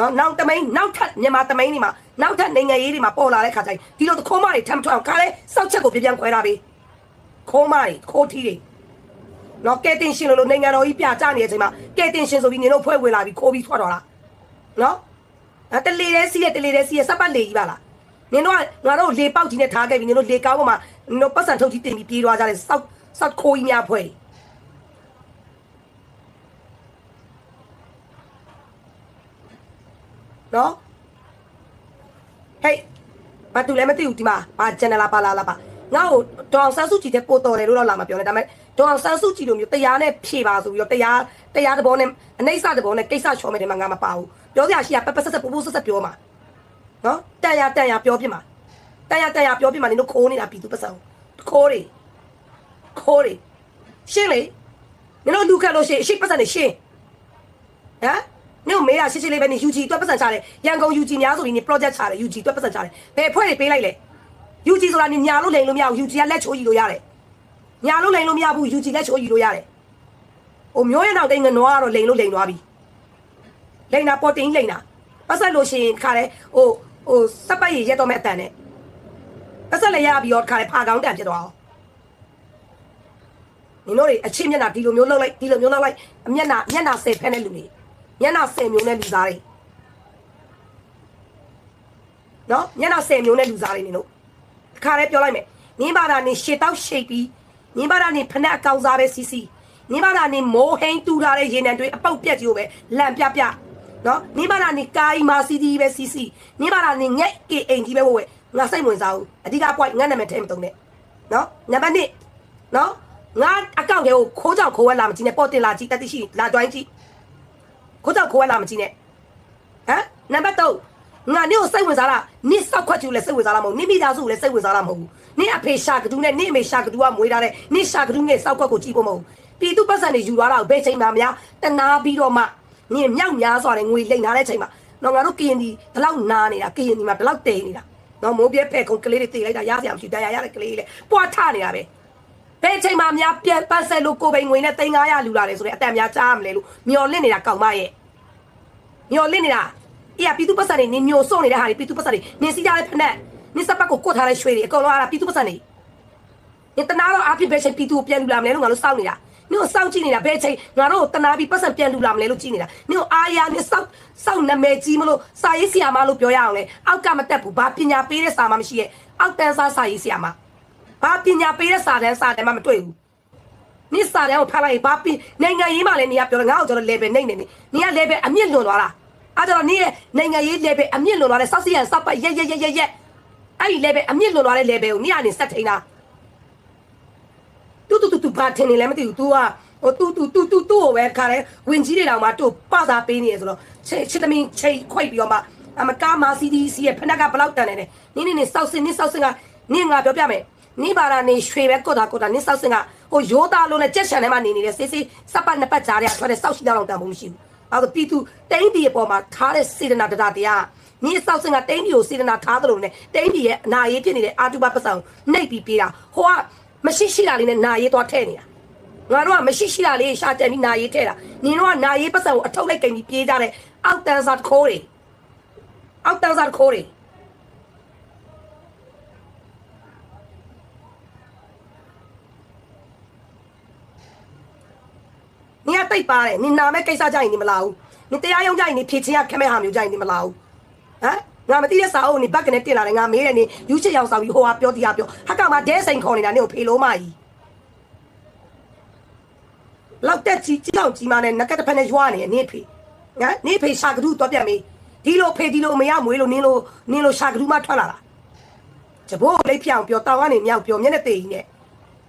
နော်နောက်တမိန်နောက်ထပ်မြန်မာတမိန်တွေမှာနောက်ထပ်နိုင်ငံရေးတွေမှာပေါ်လာတဲ့ခါကျရင်ဒီလိုခိုးမတွေထမ်းထွအောင်ခါလဲစောက်ချက်ကိုပြပြန်ခွဲတာပဲခိုးမတွေခိုးထီးတွေနော်ကဲတင်ရှင်လို့လို့နိုင်ငံတော်ကြီးပြကြနေတဲ့အချိန်မှာကဲတင်ရှင်ဆိုပြီးနေတော့ဖွဲ့ဝင်လာပြီးခိုးပြီးထွက်တော့လားနော်အဲတလေတဲ့စီးရတလေတဲ့စီးရစပတ်လေကြီးပါလားနင်တို့ကငါတို့လေပေါက်ကြီးနဲ့ထားခဲ့ပြီးနင်တို့လေကောင်းပေါ်မှာနင်တို့ပတ်စံထုတ်ကြီးတင်ပြီးပြေးသွားကြတယ်စောက်စောက်ခိုးကြီးများဖွဲ့တွေ နော်ဟေးဘာတူလဲမသိဘူးဒီမှာဘာဂျန်နလာပါလာလာပါငါ့ကိုဒေါအောင်ဆန်းစုကြည်တဲ့ပို့တော်တယ်လို့တော့လာမပြောနဲ့ဒါပေမဲ့ဒေါအောင်ဆန်းစုကြည်လိုမျိုးတရားနဲ့ဖြေပါဆိုပြီးတော့တရားတရားတဘောနဲ့အနှိမ့်စတဘောနဲ့ကိစ္စချောမယ်တယ်မှာငါမပါဘူးပြောစရာရှိရပက်ပက်ဆက်ဆက်ပူပူဆက်ဆက်ပြောမှာနော်တန်ရတန်ရပြောပြမှာတန်ရတန်ရပြောပြမှာနင်တို့ခိုးနေတာပြည်သူပတ်စံခိုးတွေခိုးတွေရှင်းလေနင်တို့လူခတ်လို့ရှင်းအရှိပတ်စံနေရှင်းဟမ် နင်တို့မေးတာရှင်းရှင်းလေးပဲနေ UG တွက်ပတ်စံချတယ်ရန်ကုန် UG များဆိုပြီးနေ project ချတယ် UG တွက်ပတ်စံချတယ်ဘယ်အဖွဲ့တွေပေးလိုက်လဲ UG ဆိုတာနေညာလို့လိန်လို့မရဘူး UG ကလက်ချိုးယူလို့ရတယ်ညာလို့လိန်လို့မရဘူး UG လက်ချိုးယူလို့ရတယ်ဟိုမျိုးရနောက်တိုင်းငနွားကတော့လိန်လို့လိန်သွားပြီလိန်တာပေါ်တင်လိန်တာပတ်ဆက်လို့ရှိရင်ခါတယ်ဟိုဟိုစက်ပတ်ရရက်တော့မဲ့အတန်နဲ့ပတ်ဆက်လည်းရပြီးတော့ခါတယ်ဖာကောင်းတန်ဖြစ်သွားအောင်နင်တို့တွေအချင်းမျက်နှာဒီလိုမျိုးလောက်လိုက်ဒီလိုမျိုးလောက်လိုက်အမျက်နှာမျက်နှာဆယ်ဖက်တဲ့လူတွေ မျက်နှာဆယ်မျိုးနဲ့လူသားတွေနော်မျက်နှာဆယ်မျိုးနဲ့လူသားတွေနေလို့ခါရဲပြောလိုက်မယ်နင်းပါတာနေရှေတောက်ရှိတ်ပြီးနင်းပါတာနေဖက်အကောင်စားပဲစီစီနင်းပါတာနေမိုးဟိန်းတူထားတဲ့ရေနံတွေအပုတ်ပြက်ကြီးကိုပဲလန့်ပြပြနော်နင်းပါတာနေကာယီမာစီတီပဲစီစီနင်းပါတာနေငက်ကေအိမ်ကြီးပဲဝဲငါစိတ်ဝင်စားဘူးအဓိက point ငါနာမည်ထဲမတုံးနဲ့နော်နံပါတ်1နော်ငါအကောင့်တွေကိုခိုးကြောင်ခိုးဝဲလာမကြည့်နဲ့ပေါ်တင်လာကြည့်တက်တိရှိလာကြွိုင်းကြည့် ခိုးကြောင်ခိုးဝဲလာမကြည့်နဲ့ဟမ်နံပါတ်3ငါနင့်ကိုစိတ်ဝင်စားလားနင့်စောက်ခွက်ကျူလည်းစိတ်ဝင်စားလားမဟုတ်ဘူးနင့်မိသားစုကိုလည်းစိတ်ဝင်စားလားမဟုတ်ဘူးနင့်အဖေရှာကတူးနဲ့နင့်အမေရှာကတူးကမွေးထားတဲ့နင့်ရှာကတူးနဲ့စောက်ခွက်ကိုကြည့်ဖို့မဟုတ်ဘူးပြည်သူပတ်စံတွေယူသွားတာကိုဘယ်ချိန်မှများတနာပြီးတော့မှနင့်မြောက်များစွာတဲ့ငွေလိမ်ထားတဲ့ချိန်မှာတော့ငါတို့ကရင်ဒီဒီလောက်နာနေတာကရင်ဒီမှာဒီလောက်တိန်နေတာနော်မိုးပြဲဖဲခုံကလေးတွေတေးလိုက်တာရစရာမရှိတရားရတဲ့ကလေးတွေပွားထနေတာပဲ ဘယ်ချိန်မှများပြန်ပတ်ဆက်လို့ကိုပိန်ငွေနဲ့3900လူလာတယ်ဆိုတဲ့အတန်များကြားမလဲလို့မျော်လင့်နေတာကောက်မရဲ့ညော်လင့်နေတာအေးကပြည်သူပတ်စံတွေနင်ညိုစုံနေတဲ့ဟာတွေပြည်သူပတ်စံတွေနင်စီးကြတဲ့ဖက်နဲ့နင်စပတ်ကိုကွတ်ထားတဲ့ရွှေတွေအကုန်လုံးအားပြည်သူပတ်စံတွေနင်တနာတော့အဖြစ်ပဲချိန်ပြည်သူကိုပြန်လူလာမလဲလို့ငါတို့စောင့်နေတာနင်ကိုစောင့်ကြည့်နေတာဘယ်ချိန်ငါတို့ကိုတနာပြီးပတ်စံပြန်လူလာမလဲလို့ကြည့်နေတာနင်ကိုအားရနင်စောင့်စောင့်နာမည်ကြီးမလို့စာရေးဆရာမလို့ပြောရအောင်လေအောက်ကမတက်ဘူးဘာပညာပေးတဲ့စာမှမရှိရဲ့အောက်တန်းစားစာရေးဆရာမ ဘာပညာပေးတဲ့စာတန်းစာတန်းမှမတွေ့ဘူးနိစာတဲ့ကိုဖတ်လိုက်ဘာပြီးနိုင်ငံရေးမှလည်းနေရပြောတယ်ငါ့ကိုကျွန်တော် level နေနေနေနေက level အမြင့်လွန်သွားတာအဲ့တော့နေရဲ့နိုင်ငံရေး level အမြင့်လွန်သွားတဲ့စောက်စီရန်စောက်ပတ်ရက်ရက်ရက်ရက်ရက်အဲ့ဒီ level အမြင့်လွန်သွားတဲ့ level ကိုနေကနေစက်ထိန်တာတူတူတူတူဘာထင်နေလဲမသိဘူး तू ကဟိုတူတူတူတူတူကိုပဲခါတယ်ဝင်ကြီးတွေတောင်မှတူပစာပေးနေရဆိုတော့ချစ်ချစ်သမီးချိန်ခွိတ်ပြီးတော့မှအမကားမာစီဒီစီရဲ့ဖနက်ကဘလောက်တန်နေတယ်နင်းနေနေစောက်စင်နင်းစောက်စင်ကနင်းငါပြောပြမယ် နင်းပါတာနေရွှေပဲကုတ်တာကုတ်တာနင်းစောက်စင်ကဟိုရိုးသားလုံးနဲ့ကြက်ချန်ထဲမှာနေနေတဲ့စေးစေးစပ်ပတ်နှစ်ပတ်ကြားတဲ့ထွက်တဲ့စောက်ရှိတော့တန်ဖို့မရှိဘူးအဲ့ဒါပြည်သူတိုင်းပြည်အပေါ်မှာထားတဲ့စေတနာတရားတရားနင်းစောက်စင်ကတိုင်းပြည်ကိုစေတနာထားသလိုနဲ့တိုင်းပြည်ရဲ့အနာရေးဖြစ်နေတဲ့အာတုဘပတ်ဆောင်နှိပ်ပြီးပြေးတာဟိုကမရှိရှိတာလေးနဲ့နာရေးသွားထဲ့နေတာငါတို့ကမရှိရှိတာလေးရှာတက်ပြီးနာရေးထဲတာနင်တို့ကနာရေးပတ်စံကိုအထုတ်လိုက်ကိန်ပြီးပြေးကြတဲ့အောက်တန်းစားတခိုးတွေအောက်တန်းစားတခိုးတွေ နင်ကတိတ်ပါတယ်နင်နာမဲ့ကိစ္စကြရင်နင်မလာဘူးနင်တရားရုံးကြရင်နင်ဖြည့်ချင်းရခက်မဲ့ဟာမျိုးကြရင်နင်မလာဘူးဟမ်ငါမသိတဲ့စာအုပ်နင်ဘက်ကနေတင်လာတယ်ငါမေးတယ်နင်ယူချစ်ရောက်ဆောင်ပြီးဟိုဟာပြောတရားပြောဟာကမှဒဲစိန်ခေါ်နေတာနင်ကိုဖေလို့မကြီးလောက်တက်ကြီးကြီးလောက်ကြီးမနဲ့ငကက်တစ်ဖက်နဲ့ရွာနေနေဖေငါနေဖေရှာကဒူတော့ပြတ်မေးဒီလိုဖေဒီလိုမရမွေးလို့နင်းလို့နင်းလို့ရှာကဒူမထွက်လာတာတဘိုးလိပ်ဖြောင်ပြောတောင်းကနေမြောက်ပြောမျက်နှာတေးကြီးနဲ့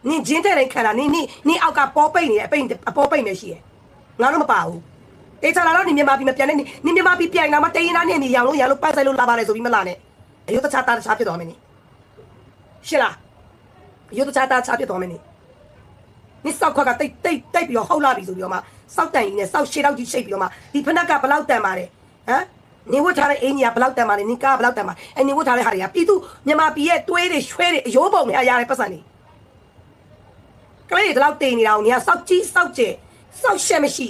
နင်းဂျင်းတဲ့တိုင်းခံတာနင်းနင်းနင်းအောက်ကပေါ်ပိတ်နေတယ်အပိတ်အပေါ်ပိတ်နေရှိရဲ့ငါတို့မပါဘူးတေးချလာတော့နင်းမြန်မာပြည်မပြန်နဲ့နင်းနင်းမြန်မာပြည်ပြန်လာမှတေးရင်သားနင်းနေရောင်လို့ရလို့ပတ်ဆိုင်လို့လာပါလေဆိုပြီးမလာနဲ့အယုတ်တခြားတာတခြားဖြစ်သွားမယ်နင်းရှင်းလားအယုတ်တခြားတာတခြားဖြစ်သွားမယ်နင်းနိစောက်ခွက်ကတိတ်တိတ်တိတ်ပြီးတော့ဟောက်လာပြီဆိုပြီးတော့မှစောက်တန်ကြီးနဲ့စောက်ရှည်တော့ကြီးရှိတ်ပြီးတော့မှဒီဖနက်ကဘလောက်တန်ပါတယ်ဟမ်နေဝတ်ထားတဲ့အင်ကြီးကဘလောက်တန်ပါလဲနင်ကားဘလောက်တန်ပါအဲနေဝတ်ထားတဲ့ဟာတွေကပြည်သူမြန်မာပြည်ရဲ့တွဲတွေရွှဲတွေအယိုးပုံတွေအရာတွေပတ်စံနေ ကလေးတွေဒီလောက်တင်နေတာကိုနေကစောက်ကြီးစောက်ကျဲစောက်ရှက်မရှိ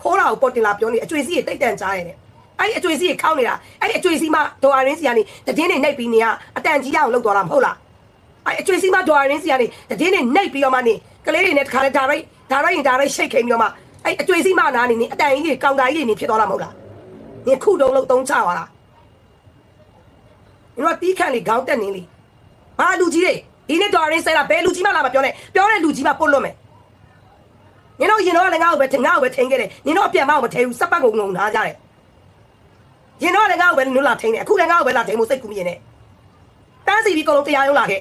ခိုးတာကိုပေါ်တင်လာပြောနေအကျွေးစီးတွေတိတ်တန်ကြားရတယ်အဲ့ဒီအကျွေးစီးခေါင်းနေတာအဲ့ဒီအကျွေးစီးမှဒေါ်အရင်းစီကနေတည်င်းနေနှိပ်ပြီးနေရအတန်ကြီးအောင်လုပ်သွားတာမဟုတ်လားအဲ့အကျွေးစီးမှဒေါ်အရင်းစီကနေတည်င်းနေနှိပ်ပြီးတော့မှနေကလေးတွေနဲ့တခါလေဒါရိုက်ဒါရိုက်ရင်ဒါရိုက်ရှိတ်ခိန်ပြီးတော့မှအဲ့အကျွေးစီးမှနာနေနေအတန်ကြီးတွေကောင်တာကြီးတွေနေဖြစ်သွားတာမဟုတ်လားနင်ခုတုံးလုံးသုံးချသွားတာနင်တို့ကတီးခန့်လေခေါင်းတက်နေလေဘာလူကြီးတွေ ဒီနေ့ဒေါ်အရင်းဆဲတာဘယ်လူကြီးမှလာမပြောနဲ့ပြောတဲ့လူကြီးမှပုတ်လွတ်မယ်နင်တို့ရင်တော့လည်းငါ့ကိုပဲထင်ငါ့ကိုပဲထင်ခဲ့တယ်နင်တို့အပြန်မအောင်မထဲဘူးစက်ပတ်ကုန်ကုန်နားကြတယ်ရင်တော့လည်းငါ့ကိုပဲနင်တို့လာထင်တယ်အခုလည်းငါ့ကိုပဲလာထင်ဖို့စိတ်ကူးမြင်နေတန်းစီပြီးအကုန်လုံးတရားရုံးလာခဲ့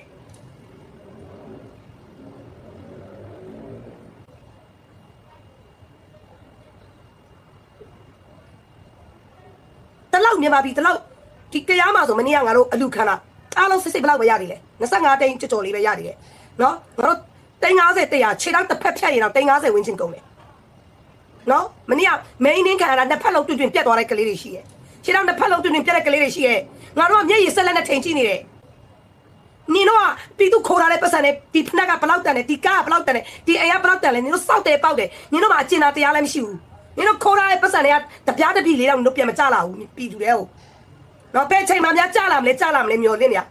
တလောက်မြန်မာပြည်တလောက်ဒီတရားမှာဆိုမနေ့ကငါတို့အလူခန္ဓာ အားလုံးစစ်စစ်ဘယ်လောက်ပဲရနေလဲ25တိန်ကြော်ကြော်လေးပဲရနေတယ်နော်ငါတို့တိန်50တရာခြေထောက်တစ်ဖက်ဖြတ်ရင်တော့တိန်50ဝင်းချင်းကုန်တယ်နော်မနေ့က main နင်းခံရတာနှစ်ဖက်လုံးတွင်တွင်ပြတ်သွားတဲ့ကလေးတွေရှိရဲ့ခြေထောက်နှစ်ဖက်လုံးတွင်တွင်ပြတ်တဲ့ကလေးတွေရှိရဲ့ငါတို့ကမျက်ရည်ဆက်လက်နဲ့ထိန်ကြည့်နေတယ်နင်တို့ကတီတူခေါ်လာတဲ့ပတ်စံနဲ့ဒီဖနက်ကဘလောက်တန်လဲဒီကားကဘလောက်တန်လဲဒီအိမ်ကဘလောက်တန်လဲနင်တို့စောက်တယ်ပေါက်တယ်နင်တို့မှအကျဉ်းသားတရားလည်းမရှိဘူးနင်တို့ခေါ်လာတဲ့ပတ်စံတွေကတပြားတစ်ပြည်လေးတော့နင်တို့ပြန်မကြလာဘူးပြည်သူတဲ့ဟု တ်တော့ဘယ်ချိန်မှများကြလာမလဲကြလာမလဲမျောလင်းနေရ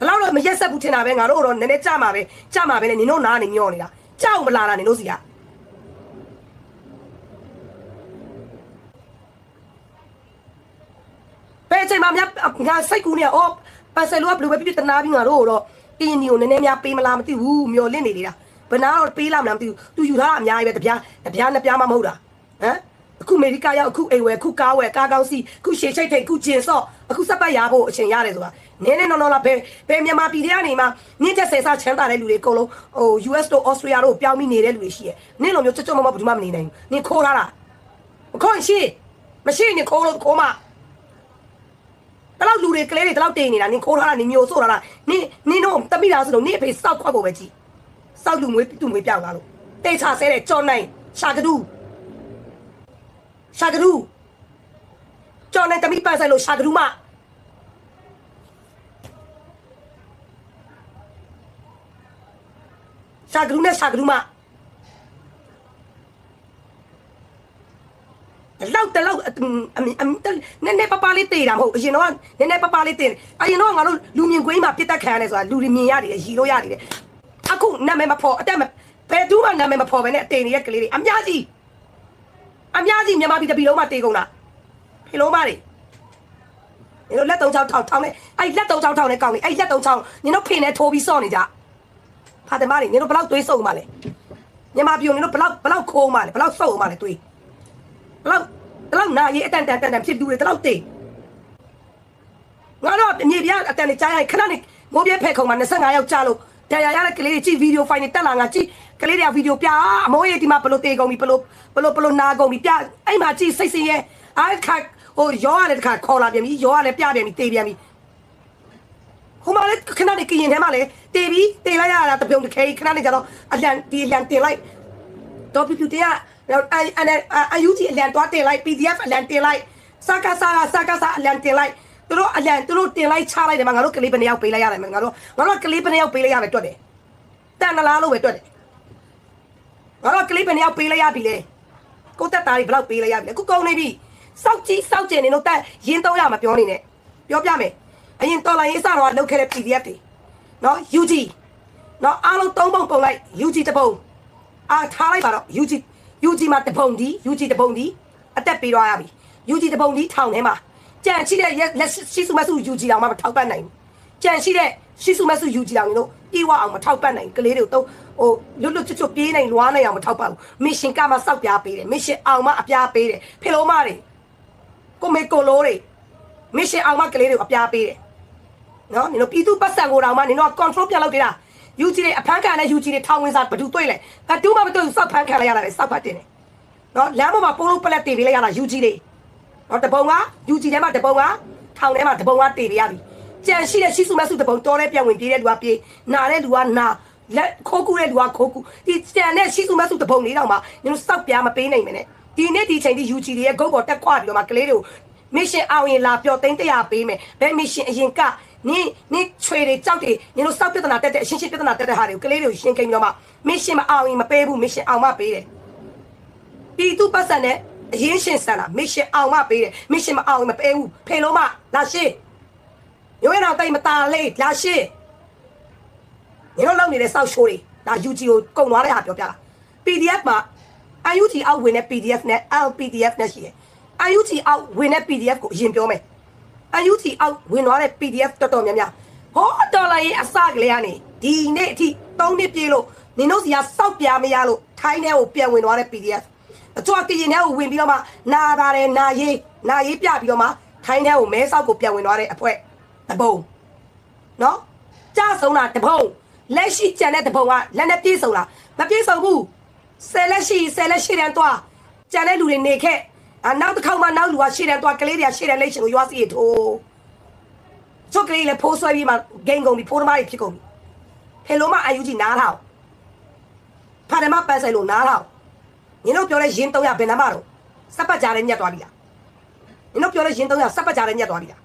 ဘလောက်တော့မရက်ဆက်ဘူးထင်တာပဲငါတို့တော့နည်းနည်းကြမှာပဲကြမှာပဲလေနင်တို့နားနေမျောနေတာကြောက်မလာတာနင်တို့စီကဘယ်ချိန်မှများငါစိတ်ကူးနေအော်ပါဆယ်လိုကဘယ်လိုပဲပြပြတနာပြီးငါတို့တော့အင်းကြီးကိုနည်းနည်းများပေးမလားမသိဘူးမျောလင်းနေလေတာဘယ်နာတော့ပေးလာမလားမသိဘူးသူယူထားတာအများကြီးပဲတပြားတပြားနှစ်ပြားမှမဟုတ်တာဟမ်အခုအမေရိကရောက်အခုအိမ်ဝယ်အခုကားဝယ်ကားကောင်းစီအခုရှေချိတ်ထိတ်အခုကျင်ဆော့ အခုစက်ပတ်ရဖို့အချိန်ရတယ်ဆိုတာနည်းနည်းနော်နော်လာဘယ်ဘယ်မြန်မာပြည်ထဲကနေမှနင်းချက်ဆယ်ဆချမ်းသာတဲ့လူတွေအကုန်လုံးဟို US တို့ Australia တို့ပြောင်းပြီးနေတဲ့လူတွေရှိရဲ့နင်းလိုမျိုးကြွကြွမမဘယ်သူမှမနေနိုင်ဘူးနင်းခိုးထားတာမခိုးရင်ရှိမရှိရင်နင်းခိုးလို့ခိုးမှတလောက်လူတွေကလေးတွေတလောက်တင်နေတာနင်းခိုးထားတာနင်းမျိုးဆို့ထားတာနင်းနင်းတို့တမိတာဆိုတော့နင်းအဖေစောက်ခွက်ဖို့ပဲကြည့်စောက်လူမွေးတူမွေးပြောက်လာလို့တိတ်ချဆဲတဲ့ကြော်နိုင်ရှာကဒူးရှာကရူ ကျော်နဲ့တမိပန်းဆိုင်လို့ရှာကရူမရှာကရူနဲ့ရှာကရူမလောက်တလောက်အမအမနည်းနည်းပပလေးတေးတာမဟုတ်အရင်တော့နည်းနည်းပပလေးတေးအရင်တော့ငါတို့လူမြင်ကွင်းမှာပြစ်တက်ခံရတယ်ဆိုတာလူတွေမြင်ရတယ်ရီလို့ရတယ်အခုနာမည်မဖော်အတက်မဘယ်သူမှနာမည်မဖော်ပဲနဲ့တင်နေတဲ့ကလေးတွေအများကြီးအများကြီးမြန်မာပြည်တစ်ပြည်လုံးမှာတေကုန်တာ ဖေလုံးမတွေနင်တို့လက်သုံးချောင်းထောင်ထောင်နဲ့အဲ့လက်သုံးချောင်းထောင်နဲ့ကောင်းနေအဲ့လက်သုံးချောင်းနင်တို့ဖေနဲ့ထိုးပြီးစော့နေကြဖာတယ်မတွေနင်တို့ဘလောက်သွေးစုံမှလဲမြန်မာပြည်ကိုနင်တို့ဘလောက်ဘလောက်ခိုးမှလဲဘလောက်စုံမှလဲသွေးဘလောက်ဘလောက်နာရီအတန်တန်တန်တန်ဖြစ်လူတွေဘလောက်တေးငါတော့မြေပြအတန်နဲ့ကြားရခဏနဲ့မိုးပြဲဖဲခုံမှာ25ယောက်ကြားလို့တရားရတဲ့ကလေးတွေကြည့်ဗီဒီယိုဖိုင်တွေတက်လာငါကြည့်ကလေးတွေကဗီဒီယိုပြအမိုးရေးဒီမှာဘလို့တေကုန်ပြီဘလို့ဘလို့ဘလို့နာကုန်ပြီပြအဲ့မှာကြည့်စိတ်စင်ရဲ့အားခါ ဟိုရောရတဲ့ခါခေါ်လာပြန်ပြီရောရလည်းပြပြန်ပြီတေပြန်ပြီဟိုမှာလည်းခဏနဲ့ကရင်ထဲမှာလည်းတေပြီတေလိုက်ရတာတပြုံတစ်ခဲခဏနဲ့ကျတော့အလန်ဒီအလန်တင်လိုက်တော့ပြပြတေကအဲ့အဲ့အယူကြီးအလန်တော့တင်လိုက် PDF အလန်တင်လိုက်စကားစကားစကားစအလန်တင်လိုက်သူတို့အလန်သူတို့တင်လိုက်ချလိုက်တယ်မှာငါတို့ကလေးဘယ်နှယောက်ပေးလိုက်ရတယ်မှာငါတို့ငါတို့ကလေးဘယ်နှယောက်ပေးလိုက်ရတယ်တွတ်တယ်တန်နလားလို့ပဲတွတ်တယ်ငါတို့ကလေးဘယ်နှယောက်ပေးလိုက်ရပြီလေကိုတက်သားတွေဘယ်လောက်ပေးလိုက်ရပြီလဲအခုကုန်နေပြီ စောက်ကြီးစောက်ကျင်နေတော့တက်ရင်း300မပြောနေနဲ့ပြောပြမယ်အရင်တော်လိုင်းရေးစတော့လောက်ခဲ့တဲ့ PDF တွေနော် UG နော်အားလုံး3ပုံပုံလိုက် UG တစ်ပုံအာထားလိုက်ပါတော့ UG UG မှာတစ်ပုံဒီ UG တစ်ပုံဒီအသက်ပေးသွားရပြီ UG တစ်ပုံဒီထောင်ထဲမှာကြံရှိတဲ့လက်ရှိစုမစု UG တောင်မှမထောက်ပံ့နိုင်ဘူးကြံရှိတဲ့ရှိစုမစု UG တောင်တို့ပြေဝအောင်မထောက်ပံ့နိုင်ကလေးတွေကိုတော့ဟိုလွတ်လွတ်ချွတ်ချွတ်ပြေးနိုင်လွားနိုင်အောင်မထောက်ပံ့ဘူးမစ်ရှင်ကမှစောက်ပြားပေးတယ်မစ်ရှင်အောင်မှအပြားပေးတယ်ဖေလုံးမတွေ ကိုမေကိုလိုတွေမစ်ရှင်အောင်မှကလေးတွေကိုအပြားပေးတယ်နော်နင်တို့ပြည်သူပတ်စံကိုတောင်မှနင်တို့က control ပြလောက်သေးတာ UG တွေအဖမ်းခံတဲ့ UG တွေထောင်ဝင်စားဘယ်သူတွေ့လဲဘယ်သူမှမတွေ့ဘူးစောက်ဖမ်းခံလိုက်ရတာလေစောက်ဖတ်တင်တယ်နော်လမ်းပေါ်မှာပိုးလို့ပလက်တင်ပေးလိုက်ရတာ UG တွေနော်တပုံက UG ထဲမှာတပုံကထောင်ထဲမှာတပုံကတေပေးရပြီကြံရှိတဲ့ရှိစုမစုတပုံတော်တဲ့ပြန်ဝင်ပြေးတဲ့လူကပြေးနာတဲ့လူကနာလက်ခိုးကူတဲ့လူကခိုးကူဒီကြံတဲ့ရှိစုမစုတပုံလေးတောင်မှနင်တို့စောက်ပြားမပေးနိုင်မနဲ့ ဒီနေ့ဒီချိန်ဒီ UG တွေရဲ့ဂုတ်ပေါ်တက်ခွာပြီးတော့မှကလေးတွေကိုမစ်ရှင်အောင်ရင်လာပြောသိန်း100ပေးမယ်ဘယ်မစ်ရှင်အရင်ကနင်းနင်းချွေတွေကြောက်တွေနင်တို့စောက်ပြဿနာတက်တဲ့အရှင်းရှင်းပြဿနာတက်တဲ့ဟာတွေကိုကလေးတွေကိုရှင်းကိန်းပြီးတော့မှမစ်ရှင်မအောင်ရင်မပေးဘူးမစ်ရှင်အောင်မှပေးတယ်ပြည်သူပတ်စံနဲ့အရင်ရှင်ဆန်လာမစ်ရှင်အောင်မပေးတယ်မစ်ရှင်မအောင်မပေးဘူးဖေလုံးမလာရှင်းရိုးရတော့တိတ်မตาလေးလာရှင်းညတို့လောက်နေတဲ့စောက်ရှိုးတွေဒါ UG ကိုကုန်သွားတဲ့ဟာပြောပြတာ PDF မှာ UG အောက်ဝင်တဲ့ PDF နဲ့ LPDF နဲ့ရှိတယ် UG အောက်ဝင်တဲ့ PDF ကိုအရင်ပြောမယ် UG အောက်ဝင်သွားတဲ့ PDF တော်တော်များများဟောဒေါ်လာရေးအစကလေးကနေဒီနေ့အထိ3နှစ်ပြည့်လို့နင်တို့စီကစောက်ပြမရလို့ထိုင်းထဲကိုပြန်ဝင်သွားတဲ့ PDF အချို့ကရင်ထဲကိုဝင်ပြီးတော့မှနာပါတယ်နာရေးနာရေးပြပြီးတော့မှထိုင်းထဲကိုမဲဆောက်ကိုပြန်ဝင်သွားတဲ့အဖွဲတပုံနော်ကြဆုံးတာတပုံလက်ရှိကြံတဲ့တပုံကလက်နဲ့ပြေးဆုံးလားမပြေးဆုံးဘူး ဆယ်လက်ရှိဆယ်လက်ရှိတန်းသွားကြံတဲ့လူတွေနေခဲ့အနောက်တစ်ခေါက်မှနောက်လူကရှေ့တန်းသွားကလေးတွေကရှေ့တန်းလိမ့်ရှင်ကိုရွာစီရထိုးချို့ကလေးလည်းဖိုးဆွဲပြီးမှဂိမ်းကုန်ပြီးဖိုးသမားတွေဖြစ်ကုန်ပြီဟယ်လိုမအယူကြီးနားထောင်ဖာတယ်မပန်းဆိုင်လို့နားထောင်နင်တို့ပြောတဲ့ရင်း300ဘယ်နှမတော့စက်ပတ်ကြတဲ့ညက်သွားပြီလားနင်တို့ပြောတဲ့ရင်း300စက်ပတ်ကြတဲ့ညက်သွားပြီလား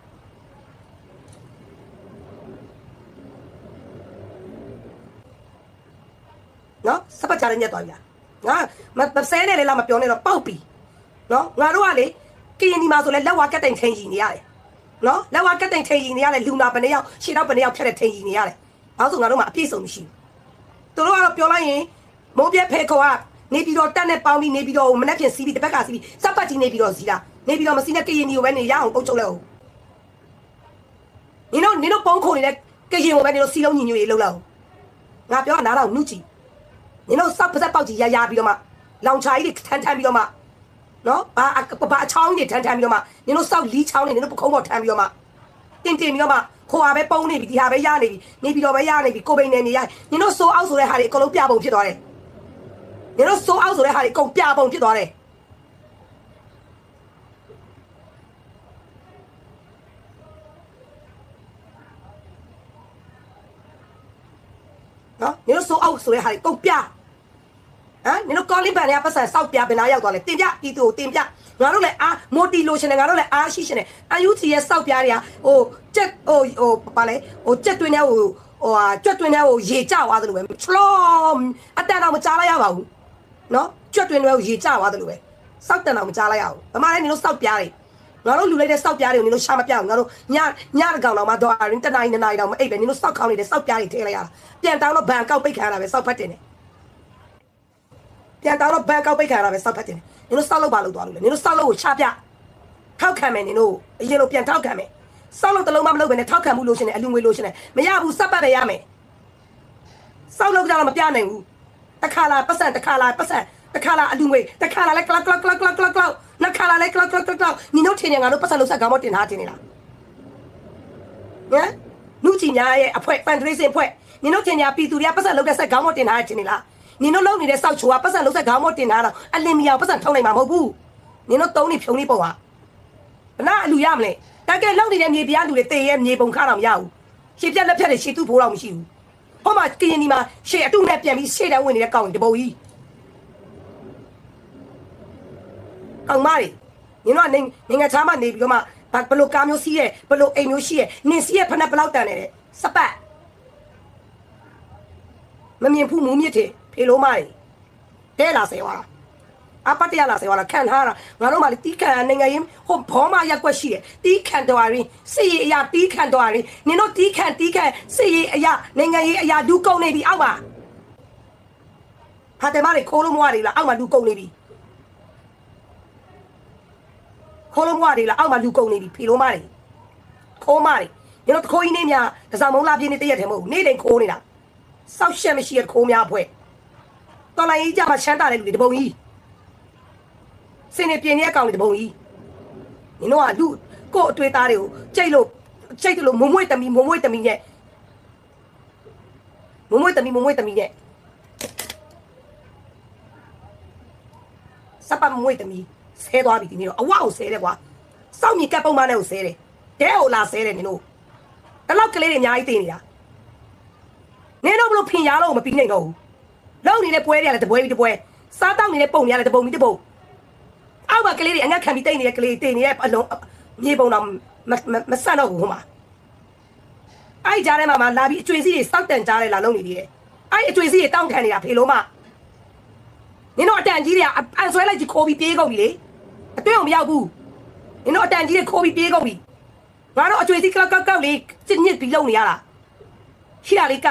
နော်စက်ပတ်ကြတဲ့ညက်သွားပြီလား ငါမမဆဲနဲ့လေလားမပြောနဲ့တော့ပေါက်ပြီနော်ငါတို့ကလေကရင်ဒီမှာဆိုလဲလက်ဝါကတ်တိုင်ထိန်ကြီးနေရတယ်နော်လက်ဝါကတ်တိုင်ထိန်ကြီးနေရတယ်လူနာဘယ်နှယောက်ရှင်းတော့ဘယ်နှယောက်ဖြတ်တဲ့ထိန်ကြီးနေရတယ်ဘာလို့ဆိုငါတို့မှအပြည့်စုံမရှိဘူးသူတို့ကတော့ပြောလိုက်ရင်မိုးပြက်ဖဲခေါ်ကနေပြီးတော့တက်နဲ့ပေါင်းပြီးနေပြီးတော့မနေ့ပြင်စီးပြီးတစ်ဘက်ကစီးပြီးစက်ပတ်ကြီးနေပြီးတော့စီးတာနေပြီးတော့မစီးနဲ့ကရင်ဒီကိုပဲနေရအောင်ပုတ်ချုပ်လိုက်အောင်နင်တို့နင်တို့ပုံခုံနေတဲ့ကရင်ကိုပဲနင်တို့စီးလုံးညီညွတ်ရေးလုပ်လိုက်အောင်ငါပြောတာနားတော့နုကြည့် နင်တို့စက်ပါစက်ပေါက်ကြီးရရပြီးတော့မှလောင်ချာကြီးတွေထန်းထန်းပြီးတော့မှနော်ဘာဘာအချောင်းတွေထန်းထန်းပြီးတော့မှနင်တို့စောက်လီးချောင်းတွေနင်တို့ပခုံးပေါ်ထန်းပြီးတော့မှတင်တင်ပြီးတော့မှခိုးဟာပဲပုံနေပြီဒီဟာပဲရနေပြီနေပြီးတော့ပဲရနေပြီကိုပိန်နေနေရနင်တို့စိုးအောက်ဆိုတဲ့ဟာတွေအကုန်လုံးပြပုံဖြစ်သွားတယ်နင်တို့စိုးအောက်ဆိုတဲ့ဟာတွေအကုန်ပြပုံဖြစ်သွားတယ် နော်နင်တို့စိုးအောက်ဆိုတဲ့ဟာတွေအကုန်ပြဟမ်နင်တို့ကောလင်းပန်တွေကပတ်စံစောက်ပြဘယ်နာရောက်သွားလဲတင်ပြတီတူကိုတင်ပြငါတို့လည်းအာမိုတီလိုရှင်တယ်ငါတို့လည်းအားရှိရှင်တယ်အယူတီရဲ့စောက်ပြတွေကဟိုကြက်ဟိုဟိုပါလဲဟိုကြက်တွင်းထဲဟိုဟိုဟာကြက်တွင်းထဲဟိုရေကျသွားသလိုပဲချလောအတန်တော့မကြားလိုက်ရပါဘူးနော်ကြွက်တွင်တွေကိုရေကျသွားတယ်လို့ပဲစောက်တန်အောင်မကြားလိုက်ရအောင်ဗမာလည်းနင်တို့စောက်ပြားတယ် ငါတို့လူလိုက်တဲ့စောက်ပြားတွေကိုနင်တို့ရှာမပြအောင်ငါတို့ညညတကောင်တော့မှတော့အရင်တနိုင်နှစ်နိုင်တော့မအိပ်ပဲနင်တို့စောက်ခေါင်းနေတဲ့စောက်ပြားတွေထည့်လိုက်ရတာပြန်တောင်းတော့ဘန်ကောက်ပိတ်ခံရတာပဲစောက်ဖတ်တင်တယ်ပြန်တောင်းတော့ဘန်ကောက်ပိတ်ခံရတာပဲစောက်ဖတ်တင်တယ်နင်တို့စောက်လို့ပါလို့သွားလို့လေနင်တို့စောက်လို့ကိုချပြထောက်ခံမယ်နင်တို့အရင်လိုပြန်ထောက်ခံမယ်စောက်လို့တလုံးမမလုပ်ဘဲနဲ့ထောက်ခံမှုလို့ရှင်တယ်အလူငွေလို့ရှင်တယ်မရဘူးစက်ပတ်ပဲရမယ်စောက်လို့ကြတော့မပြနိုင်ဘူးတခါလာပတ်စံတခါလာပတ်စံတခါလာအလူငွေတခါလာလဲကလကလကလကလကလကလ နှစ်ခါလာလဲကလကလကလကလညီတို့ထင်နေငါတို့ပတ်စံလို့ဆက်ကောင်းမတင်ထားတင်နေလားဟမ်လူကြီးများရဲ့အဖွဲဖန်ဒရေးစင်ဖွဲ့ညီတို့ထင်ကြပြည်သူတွေကပတ်စံလို့တဲ့ဆက်ကောင်းမတင်ထားတင်နေလားညီတို့လုံနေတဲ့စောက်ချိုကပတ်စံလို့ဆက်ကောင်းမတင်ထားတော့အလင်မီယာပတ်စံထုတ်နိုင်မှာမဟုတ်ဘူးညီတို့သုံးနေဖြုံနေပုံကဘနာအလူရမလဲတကယ်လုံနေတဲ့မြေပြားလူတွေတေရဲ့မြေပုံခါတော့မရဘူးရှေ့ပြက်လက်ဖြတ်တွေရှေ့သူ့ဖိုးတော့မရှိဘူးဟောမှာကရင်ဒီမှာရှေ့အတုနဲ့ပြန်ပြီးရှေ့တန်းဝင်နေတဲ့ကောင်တပုတ်ကြီး ကောင်မတွေညင်တော့နေနေငါချားမနေပြီးတော့မှဘာဘလို့ကားမျိုးစီးရဲဘလို့အိမ်မျိုးရှိရဲနင်စီးရဲဖက်နဲ့ဘလောက်တန်နေတယ်စပတ်မမြင်ဘူးမူးမြစ်တယ်ဖေလိုမတွေတဲလာစေဝါအပတ်တရလာစေဝါလာခံထားတာငါတို့မှလေတီးခံနိုင်ငံရင်ဟိုဘောမရက်ွက်ရှိတယ်တီးခံတော်ရင်စစ်ရေးအရာတီးခံတော်ရင်နင်တို့တီးခံတီးခံစစ်ရေးအရာနိုင်ငံရေးအရာဒူးကုန်နေပြီအောက်မှာဟာတယ်မတွေခိုးလို့မဝတယ်လားအောက်မှာဒူးကုန်နေပြီ ခိုးလို့မဝတယ်လားအောက်မှာလူကုန်နေပြီဖီလိုမတွေခိုးမတွေနင်တို့တခိုးကြီးနေများတစားမုံလာပြင်းနေတရက်တယ်မဟုတ်ဘူးနေ့တိုင်းခိုးနေတာစောက်ရှက်မရှိရခိုးများအဖွဲ့တော်လိုင်းကြီးကြမှာချမ်းတာတဲ့လူတွေတပုံကြီးစင်နေပြင်းနေအကောင်လေးတပုံကြီးနင်တို့ကလူကို့အတွေ့သားတွေကိုကြိတ်လို့ကြိတ်တယ်လို့မမွေ့တမီမမွေ့တမီနဲ့မမွေ့တမီမမွေ့တမီနဲ့စပမမွေ့တမီ ဆဲသွားပြီဒီနေ့တော့အဝကိုဆဲတယ်ကွာစောက်မြေကပ်ပုံမနဲ့ကိုဆဲတယ်တဲကိုလာဆဲတယ်နင်တို့တလောက်ကလေးတွေအများကြီးသိနေတာနင်တို့ဘလို့ဖင်ရလို့မပြီးနိုင်တော့ဘူးလုံနေတဲ့ပွဲတွေကလည်းတပွဲပြီးတပွဲစားတောက်နေတဲ့ပုံတွေကလည်းတပုံပြီးတပုံအောက်မှာကလေးတွေအငတ်ခံပြီးတိတ်နေတဲ့ကလေးတိတ်နေတဲ့အလုံးမြေပုံတော့မမမဆန့်တော့ဘူးဟိုမှာအဲ့ကြားထဲမှာမလာပြီးအကျွေးစီးတွေစောက်တန်ကြားတယ်လာလုံးနေသေးတယ်အဲ့အကျွေးစီးတွေတောင်းခံနေတာဖေလုံးမနင်တို့အတန်ကြီးတွေကအန်ဆွဲလိုက်ကြီးခိုးပြီးပြေးကုန်ပြီလေ အတွင်းအောင်မရောက်ဘူးနင်တို့အတန်ကြီးတွေခိုးပြီးပြေးကုန်ပြီငါတို့အကျွေးစီကောက်ကောက်ကောက်လေးစစ်ညစ်ပြီးလုံနေရတာရှိတာလေးက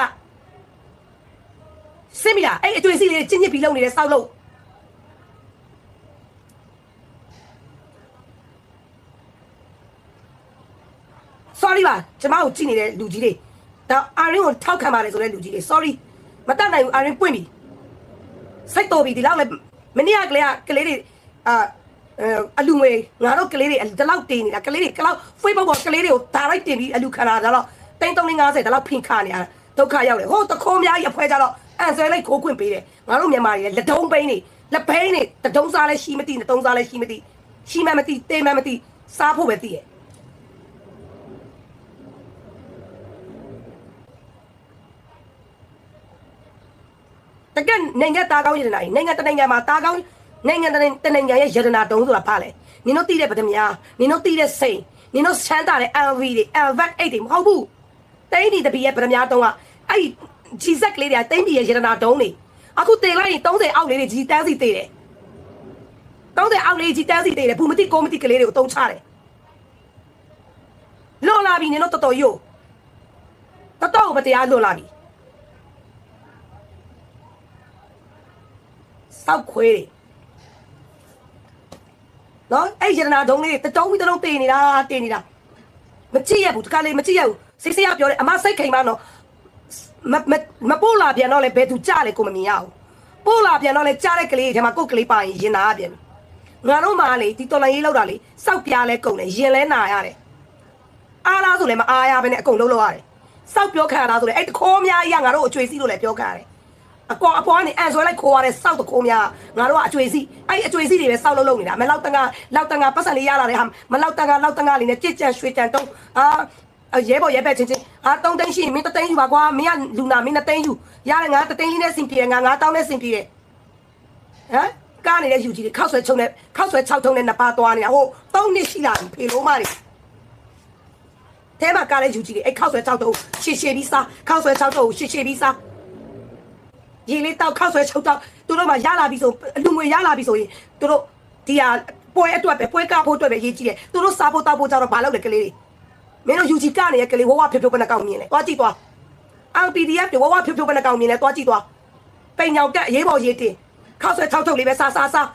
စင်မီလားအဲ့အကျွေးစီလေးစစ်ညစ်ပြီးလုံနေတဲ့စောက်လို့ sorry ပါကျမကိုကြည့်နေတဲ့လူကြီးတွေဒါအာရင်ကိုထောက်ခံပါတယ်ဆိုတဲ့လူကြီးတွေ sorry မတတ်နိုင်ဘူးအာရင်ပွင့်ပြီစိတ်တော်ပြီဒီလောက်လဲမနေ့ကကလေးကကလေးတွေအာ အလူငွေငါတို့ကလေးတွေဒီလောက်တင်နေတာကလေးတွေကလောက် Facebook ပေါ်ကလေးတွေကိုဒါလိုက်တင်ပြီးအလူခံတာဒါတော့350ဒါလောက်ဖင်ခါနေရတာဒုက္ခရောက်တယ်ဟိုတခိုးအများကြီးအဖွဲကြတော့အန်ဆွဲလိုက်ခိုးခွင့်ပေးတယ်ငါတို့မြန်မာတွေလက်တုံးပိန်းနေလက်ဘိန်းနေတတုံးစားလဲရှိမသိတုံးစားလဲရှိမသိရှိမှမသိတေးမှမသိစားဖို့ပဲသိရဲ့တကယ်နိုင်ငံသားကောင်းရတနာကြီးနိုင်ငံတနိုင်ငံမှာသားကောင်း နိုင်ငံတနိုင်ငံတနိုင်ငံရဲ့ရတနာတုံးဆိုတာဘာလဲနင်တို့သိတဲ့ဗဒမြာနင်တို့သိတဲ့စိန်နင်တို့ချမ်းသာတဲ့ LV တွေ LVAT 8တွေမဟုတ်ဘူးတိုင်းဒီတပီရဲ့ဗဒမြာတုံးကအဲ့ဒီ G-Z ကလေးတွေကတိုင်းပြည်ရဲ့ရတနာတုံးနေအခုတင်လိုက်ရင်30အောက်လေးတွေ G တန်းစီသေးတယ်30အောက်လေး G တန်းစီသေးတယ်ဘူးမတိကိုမတိကလေးတွေကိုတုံးချတယ်လွန်လာပြီနင်တို့တော်တော်ယို့တော်တော်မတရားလွန်လာပြီစောက်ခွေးတွေ နော်အဲ့ရတနာဒုံလေးတတုံးပြီးတလုံးတင်နေတာတင်နေတာမကြည့်ရဘူးတခါလေမကြည့်ရဘူးစိတ်ဆရာပြောတယ်အမစိတ်ခိမ်မနော်မမမပို့လာပြန်တော့လေဘယ်သူကြလဲကိုမမြင်ရဘူးပို့လာပြန်တော့လေကြားတဲ့ကလေးတွေထဲမှာကိုယ်ကလေးပါရင်ရင်နာပြန်ငါတို့မှလေဒီတော်လိုင်းရေးလောက်တာလေစောက်ပြားလဲကုန်တယ်ရင်လဲနာရတယ်အားလားဆိုလည်းမအားရဘဲနဲ့အကုန်လုံးလောက်ရတယ်စောက်ပြောခံရတာဆိုလေအဲ့တခေါ်အများကြီးကငါတို့အကျွေးစီးလို့လည်းပြောခံရတယ် အကွာအပွားနေအန်ဆွဲလိုက်ခိုးရတဲ့စောက်တခိုးများငါတို့ကအကျွေစီအဲ့အကျွေစီတွေပဲစောက်လုံးလုံးနေတာမလောက်တန်ကလောက်တန်ကပတ်စံလေးရလာတဲ့ဟာမလောက်တန်ကလောက်တန်ကလေးနဲ့ကြစ်ကြံရွှေကြံတုံးအာရဲဘော်ရဲဘက်ချင်းချင်းဟာတုံးသိန်းရှိရင်မင်းတသိန်းယူပါကွာမင်းကလူနာမင်းတသိန်းယူရတယ်ငါတသိန်းလေးနဲ့စင်ပြေငါငါတောင်းနဲ့စင်ပြေဟမ်ကားနေတဲ့ယူကြီးတွေခောက်ဆွဲချုံနဲ့ခောက်ဆွဲ6ထုံနဲ့နှစ်ပါးသွားနေတာဟို၃နှစ်ရှိလာပြီဖေလုံးမတွေတဲမှာကားတဲ့ယူကြီးတွေအဲ့ခောက်ဆွဲ6ထုံရှည်ရှည်ပြီးစားခောက်ဆွဲ6ထုံရှည်ရှည်ပြီးစား ရေလေးတောက်ခောက်ဆွဲချုပ်တောက်သူတို့မှရလာပြီဆိုအလူငွေရလာပြီဆိုရင်သူတို့ဒီဟာပွဲအတွက်ပဲပွဲကဖို့အတွက်ပဲရေးကြည့်တယ်သူတို့စားဖို့တောက်ဖို့ကြတော့ဘာလုပ်လဲကလေးတွေမင်းတို့ယူကြီးကနေရကလေးဝဝဖြိုးဖြိုးပနကောင်မြင်လဲသွားကြည့်သွားအောင် PDF တွေဝဝဖြိုးဖြိုးပနကောင်မြင်လဲသွားကြည့်သွားပိန်ညောင်တက်ရေးပေါ်ရေးတင်ခောက်ဆွဲထောက်ထုတ်လေးပဲစားစားစား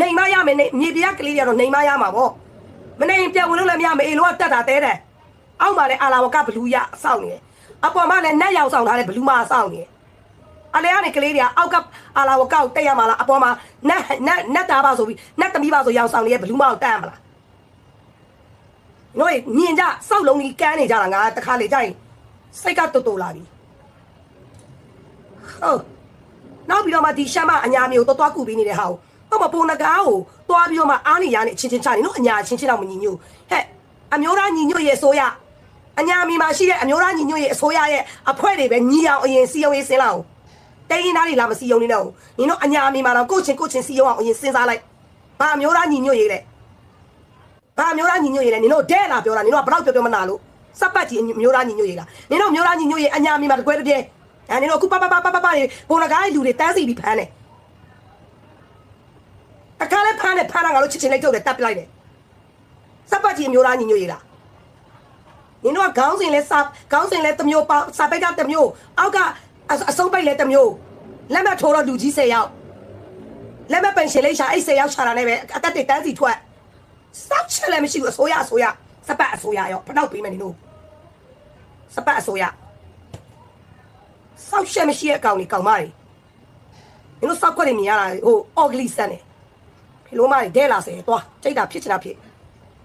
နေမရမယ်နေမြေပြကလေးတွေကတော့နေမရမှာပေါ့မနေရင်ပြန်ဝင်လို့လည်းမရမအေလိုကတက်တာတဲတယ်အောက်မှာလည်းအာလာဝကဘလူးရအဆောင်နေတယ်အပေါ်မှာလည်းနတ်ရောင်ဆောင်ထားတဲ့ဘလူးမအဆောင်နေတယ် အလဲကနေကလေးတွေကအောက်ကအာလာဝကောက်တက်ရမှာလားအပေါ်မှာနတ်နတ်နတ်သားပါဆိုပြီးနတ်သမီးပါဆိုရောင်ဆောင်နေရဲ့ဘလူးမောက်တက်ရမလားတို့ညင်ကြစောက်လုံးကြီးကန်းနေကြတာငါတခါလေကြရင်စိတ်ကတူတူလာပြီဟုတ်နောက်ပြီးတော့မှဒီရှမ်းမအညာမျိုးတော့တွားကူပေးနေတဲ့ဟာကိုတော့မပုံနကားကိုတွားပြီးတော့မှအားနေရနေချင်းချင်းချနေနော်အညာချင်းချင်းတော့မညီညွတ်ဟဲ့အမျိုးသားညီညွတ်ရဲ့ဆိုရအညာမီမှာရှိတဲ့အမျိုးသားညီညွတ်ရဲ့အစိုးရရဲ့အဖွဲ့တွေပဲညီအောင်အရင်စီအောင်ရေးစင်းလာအောင် တိုင်းရင်းသားတွေလာမစီယုံနေတော့ဘူးနင်တို့အညာအမီမှာတော့ကိုချင်းကိုချင်းစီယုံအောင်အရင်စဉ်းစားလိုက်ဘာအမျိုးသားညီညွတ်ရေးလဲဘာအမျိုးသားညီညွတ်ရေးလဲနင်တို့ဒဲလာပြောတာနင်တို့ကဘလောက်ပြောပြောမနာလို့စပ်ပတ်ကြီးအမျိုးသားညီညွတ်ရေးလားနင်တို့အမျိုးသားညီညွတ်ရေးအညာအမီမှာတကွဲတပြဲအဲနင်တို့အခုပပပပပပတွေဘုံလကားလူတွေတန်းစီပြီးဖမ်းတယ်တခါလဲဖမ်းတယ်ဖမ်းတာငါတို့ချစ်ချင်းလိုက်ထုတ်တယ်တပ်ပလိုက်တယ်စပ်ပတ်ကြီးအမျိုးသားညီညွတ်ရေးလားနင်တို့ကခေါင်းစဉ်လဲစာခေါင်းစဉ်လဲတစ်မျိုးပါစာပိုက်ကတစ်မျိုးအောက်က အအစုံပိတ်လဲတစ်မျိုးလက်မထိုးတော့လူကြီး၁၀ယောက်လက်မပင်ရှင်လေးရှာအဲ့၁၀ယောက်ရှာတာနဲ့ပဲအသက်တွေတန်းစီထွက်စောက်ချက်လည်းမရှိဘူးအစိုးရအစိုးရစပတ်အစိုးရရောဖနောက်ပေးမယ်နင်တို့စပတ်အစိုးရစောက်ချက်မရှိတဲ့အကောင်ကြီးကောင်မတွေနင်တို့စောက်ခွက်တွေမြင်ရတာဟိုအော်ဂလီဆန်နေဖေလိုမတွေဒဲလာဆဲတွားကြိတ်တာဖြစ်ချင်တာဖြစ်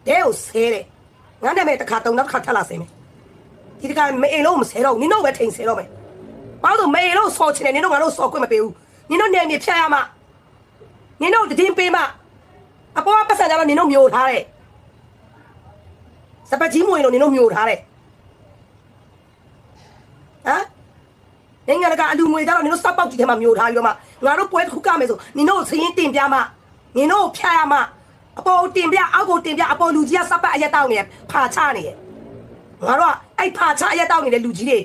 ဒဲကိုဆဲတယ်ငါနာမည်တစ်ခါတုံနောက်တစ်ခါထပ်လာဆဲမယ်ဒီတစ်ခါမအေလို့မဆဲတော့ဘူးနင်တို့ပဲထိန်ဆဲတော့မယ် ဘာလို့မေလို့ဆော်ချင်တယ်နင်တို့ငါတို့ဆော်ခွင့်မပေးဘူးနင်တို့နေမြေဖြတ်ရမှာနင်တို့တည်င်းပေးမှာအပေါ်ကပတ်စံကြတော့နင်တို့မျိုးထားတယ်စပတ်ကြီးမွေလို့နင်တို့မျိုးထားတယ်ဟမ်နိုင်ငံတကာအလူငွေကြတော့နင်တို့စပောက်ကြီးထဲမှာမျိုးထားပြီးတော့မှငါတို့ပွဲတစ်ခုကမယ်ဆိုနင်တို့စရင်တင်ပြမှာနင်တို့ဖြတ်ရမှာအပေါ်တင်ပြအောက်ကိုတင်ပြအပေါ်လူကြီးကစပတ်အရက်တောက်နေဖာချနေတယ်ငါတို့ကအဲ့ဖာချအရက်တောက်နေတဲ့လူကြီးတွေ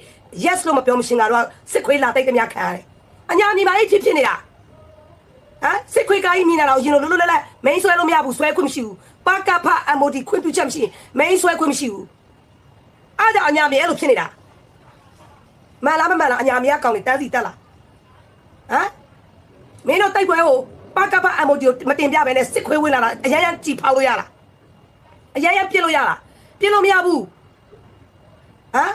yes လို့မပြောမရှင်ငါတို့ကစစ်ခွေးလာတိတ်တည်းများခံရတယ်အညာညီမလေးဖြစ်ဖြစ်နေတာဟမ်စစ်ခွေကားကြီးမြင်လာတော့ရင်လို့လွတ်လွတ်လပ်လပ် main ဆွဲလို့မရဘူးဆွဲခွင့်မရှိဘူးပါကဖ MOD ခွင့်ပြုချက်မရှိရင် main ဆွဲခွင့်မရှိဘူးအားကြောင့်အညာမြေအဲ့လိုဖြစ်နေတာမှန်လားမမှန်လားအညာမြေကကောင်းနေတန်းစီတက်လားဟမ်မင်းတို့တိုက်ပွဲကိုပါကဖ MOD ကိုမတင်ပြဘဲနဲ့စစ်ခွေဝင်လာတာအရန်ရန်ကြည်ဖောက်လို့ရလားအရန်ရန်ပြစ်လို့ရလားပြစ်လို့မရဘူးဟမ်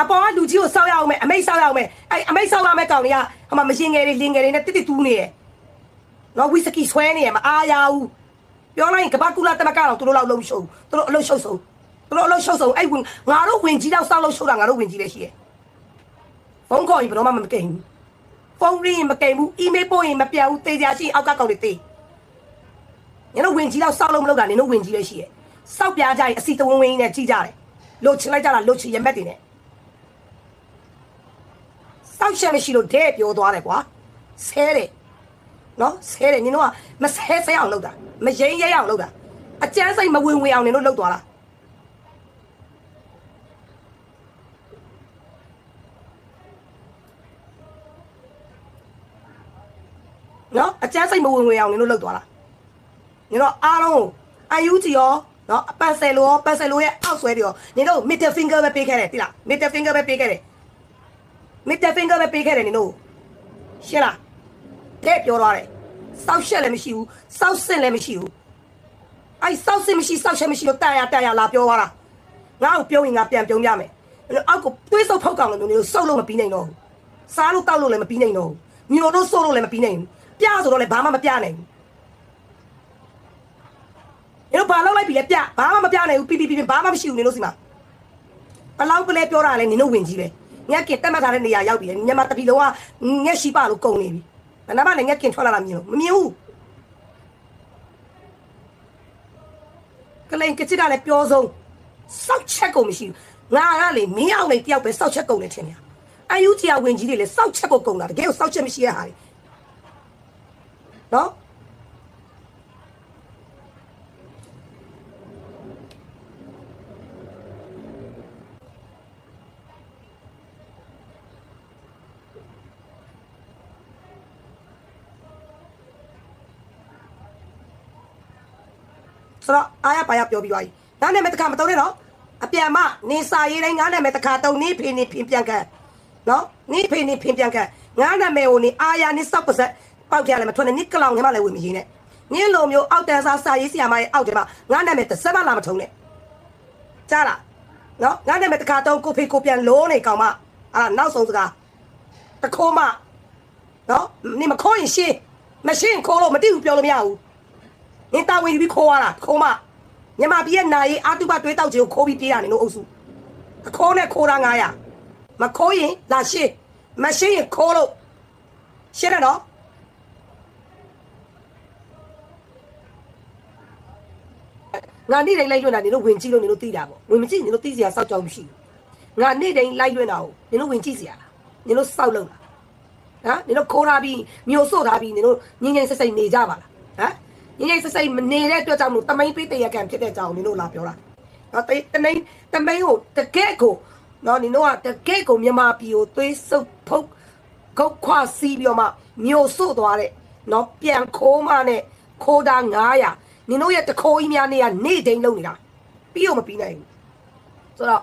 အပေါ်ကလူကြီးကိုစောက်ရအောင်မယ်အမိတ်စောက်ရအောင်မယ်အဲ့အမိတ်စောက်ရမယ်ကောင်တွေကဟိုမှာမရှင်ငယ်တွေလင်ငယ်တွေနဲ့တစ်တစ်တူးနေတယ်နော်ဝီစကီဆွဲနေရမအားရဘူးပြောလိုက်ရင်ကပ္ပကူလာတမကတော့သူတို့လောက်လုံးရှုံသူတို့အလုံးရှုံဆုံးသူတို့အလုံးရှုံဆုံးအဲ့ဝင်ငါတို့ဝင်ကြီးတော့စောက်လို့ရှုံတာငါတို့ဝင်ကြီးလည်းရှိတယ်ဖုန်းခေါ်ရင်ဘယ်တော့မှမကိန်းဘူးဖုန်းရင်းမကိန်းဘူးအီးမေးလ်ပို့ရင်မပြတ်ဘူးတေးကြရှိအောက်ကကောက်တွေတေးညတို့ဝင်ကြီးတော့စောက်လို့မလုပ်တာနင်တို့ဝင်ကြီးလည်းရှိတယ်စောက်ပြားကြရင်အစီတဝင်းဝင်းနဲ့ကြီးကြတယ်လို့ချလိုက်ကြတာလို့ချရမက်တွေနဲ့ စောက်ချက်မရှိလို့တဲ့ပြောသွားတယ်ကွာဆဲတယ်နော်ဆဲတယ်နင်တို့ကမဆဲဆဲအောင်လုပ်တာမရင်ရဲအောင်လုပ်တာအကျန်းစိတ်မဝင်ဝင်အောင်နင်တို့လုပ်သွားတာနော်အကျန်းစိတ်မဝင်ဝင်အောင်နင်တို့လုပ်သွားတာနင်တို့အားလုံးအာယူဂျီရောနော်ပန်ဆယ်လိုရောပန်ဆယ်လိုရဲ့အောက်ဆွဲတွေရောနင်တို့ middle finger ပဲပေးခဲ့တယ်တိလား middle finger ပဲပေးခဲ့တယ် middle finger ပဲပေးခဲ့တယ်နင်တို့ရှင်းလားတဲ့ပြောသွားတယ်စောက်ရှက်လည်းမရှိဘူးစောက်စင်လည်းမရှိဘူးအဲ့စောက်စင်မရှိစောက်ရှက်မရှိလို့တန်ရတန်ရလာပြောသွားတာငါ့ကိုပြောရင်ငါပြန်ပြုံးပြမယ်အောက်ကိုတွေးစုပ်ဖောက်ကောင်လို့မျိုးမျိုးစုပ်လို့မပြီးနိုင်တော့ဘူးစားလို့တောက်လို့လည်းမပြီးနိုင်တော့ဘူးမျိုးတို့စုပ်လို့လည်းမပြီးနိုင်ဘူးပြဆိုတော့လည်းဘာမှမပြနိုင်ဘူးညတို့ဘာလောက်လိုက်ပြီလဲပြဘာမှမပြနိုင်ဘူးပြပြပြဘာမှမရှိဘူးနင်တို့စီမှာဘလောက်ကလေးပြောတာလဲနင်တို့ဝင်ကြီးပဲ ငက်ကင်တက်မှတ်ထားတဲ့နေရာရောက်ပြီလေမြန်မာတပီလုံးကငက်ရှိပါလို့ကုန်နေပြီဘယ်နှမလည်းငက်ကင်ထွက်လာတာမြင်လို့မမြင်ဘူးကလိန်ကချစ်တာလည်းပြောဆုံးစောက်ချက်ကုန်မရှိဘူးငါကလေမင်းအောင်လေတယောက်ပဲစောက်ချက်ကုန်နေထင်တယ်အယူကြီးအဝင်ကြီးတွေလည်းစောက်ချက်ကိုကုန်တာတကယ်ကိုစောက်ချက်မရှိရဟာလေနော် ဆိုတော့အားရပါရပြောပြီးသွားပြီငါနာမည်တစ်ခါမတုံးနဲ့နော်အပြန်မနေစာရေးတိုင်းငါနာမည်တစ်ခါတုံးနေဖေနေဖင်ပြန်ကန်နော်နေဖေနေဖင်ပြန်ကန်ငါနာမည်ကိုနေအားရနေစောက်ပါစက်ပေါက်ကြလည်းမထွန်းနဲ့နိကလောင်ထဲမှာလည်းဝင်မရင်းနဲ့နင်းလိုမျိုးအောက်တန်းစားစာရေးဆရာမရဲ့အောက်ထဲမှာငါနာမည်တစ်စက်မှလာမထုံးနဲ့ကြားလားနော်ငါနာမည်တစ်ခါတုံးကိုဖေကိုပြန်လုံးနေကောင်မအဲ့ဒါနောက်ဆုံးစကားတခိုးမနော်နေမခိုးရင်ရှင်းမရှင်းခိုးလို့မသိဘူးပြောလို့မရဘူး နင်တာဝန်ယူပြီးခိုးရတာခိုးမမြန်မာပြည်ရဲ့နာရီအာတုပတွေးတောက်ကြီးကိုခိုးပြီးပြေးရတယ်လို့အုပ်စုအခိုးနဲ့ခိုးတာ900မခိုးရင်လာရှင်းမရှင်းရင်ခိုးလို့ရှင်းရတော့ငါနေ့တိုင်းလိုက်လွှင့်တာနင်တို့ဝင်ကြည့်လို့နင်တို့သိတာပေါ့ဝင်မကြည့်နင်တို့သိစရာစောက်ကြောင်မရှိဘူးငါနေ့တိုင်းလိုက်လွှင့်တာကိုနင်တို့ဝင်ကြည့်စရာလားနင်တို့စောက်လို့လားဟမ်နင်တို့ခိုးထားပြီးမျိုးစို့ထားပြီးနင်တို့ငင်းငင်းဆက်ဆက်နေကြပါလားဟမ် ငင်းငင်းဆက်ဆက်မနေတဲ့အတွက်ကြောင့်မို့တမိန်ပေးတရကံဖြစ်တဲ့ကြောင့်နင်တို့လာပြောတာနော်တတမိန်တမိန်ကိုတကက်ကိုနော်နင်တို့ကတကက်ကိုမြန်မာပြည်ကိုသွေးဆုပ်ဖုတ်ခုတ်ခွာစီးပြီးတော့မှမျိုးစို့သွားတဲ့နော်ပြန်ခိုးမနဲ့ခိုးတာ900နင်တို့ရဲ့တခိုးကြီးများနေရနေတိုင်းလုံနေတာပြီးတော့မပြီးနိုင်ဘူးဆိုတော့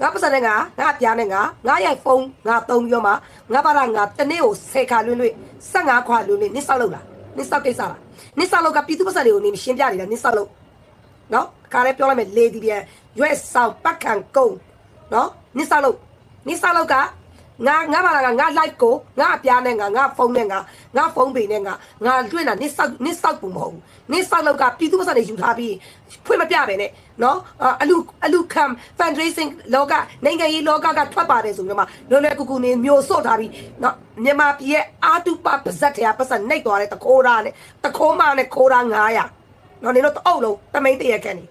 ငါပတ်စံနဲ့ငါငါပြားနဲ့ငါငါရဲ့ဖုန်းငါတုံးပြီးတော့မှငါဘာသာငါတနေ့ကို10ခါလွှင့်လွှင့်15ခွာလွှင့်လွှင့်နစ်ဆောက်လို့လား နစ်ဆောက်ကိစ္စလားနစ်ဆောက်လို့ကပြည်သူပတ်စံတွေကိုနေရှင်းပြနေတာနစ်ဆောက်လို့နော်ခါလေးပြောလိုက်မယ်လေဒီပြန်ရွက်ဆောင်ပတ်ခံကုန်းနော်နစ်ဆောက်လို့နစ်ဆောက်လို့က ငါငါဘာသာငါငါ live ကိုငါအပြားနဲ့ငါငါဖုန်းနဲ့ငါငါဖုန်းပေနဲ့ငါငါလွှင့်တာနစ်ဆောက်နစ်ဆောက်ပုံမဟုတ်ဘူးနစ်ဆောက်လို့ကပြည်သူပတ်စံတွေယူထားပြီးဖွင့်မပြပဲနဲ့နော်အာအလူအလူခံ fundraising လောကနိုင်ငံရေးလောကကထွက်ပါတယ်ဆိုပြီးတော့မှလွယ်လွယ်ကူကူနေမျိုးစော့ထားပြီးနော်မြန်မာပြည်ရဲ့အာတုပပါဇက်တရားပတ်စံနှိပ်သွားတဲ့တခိုးသားနဲ့တခိုးမနဲ့ခိုးသား900နော်နေတော့တအုပ်လုံးတမိန်တရကန်နေ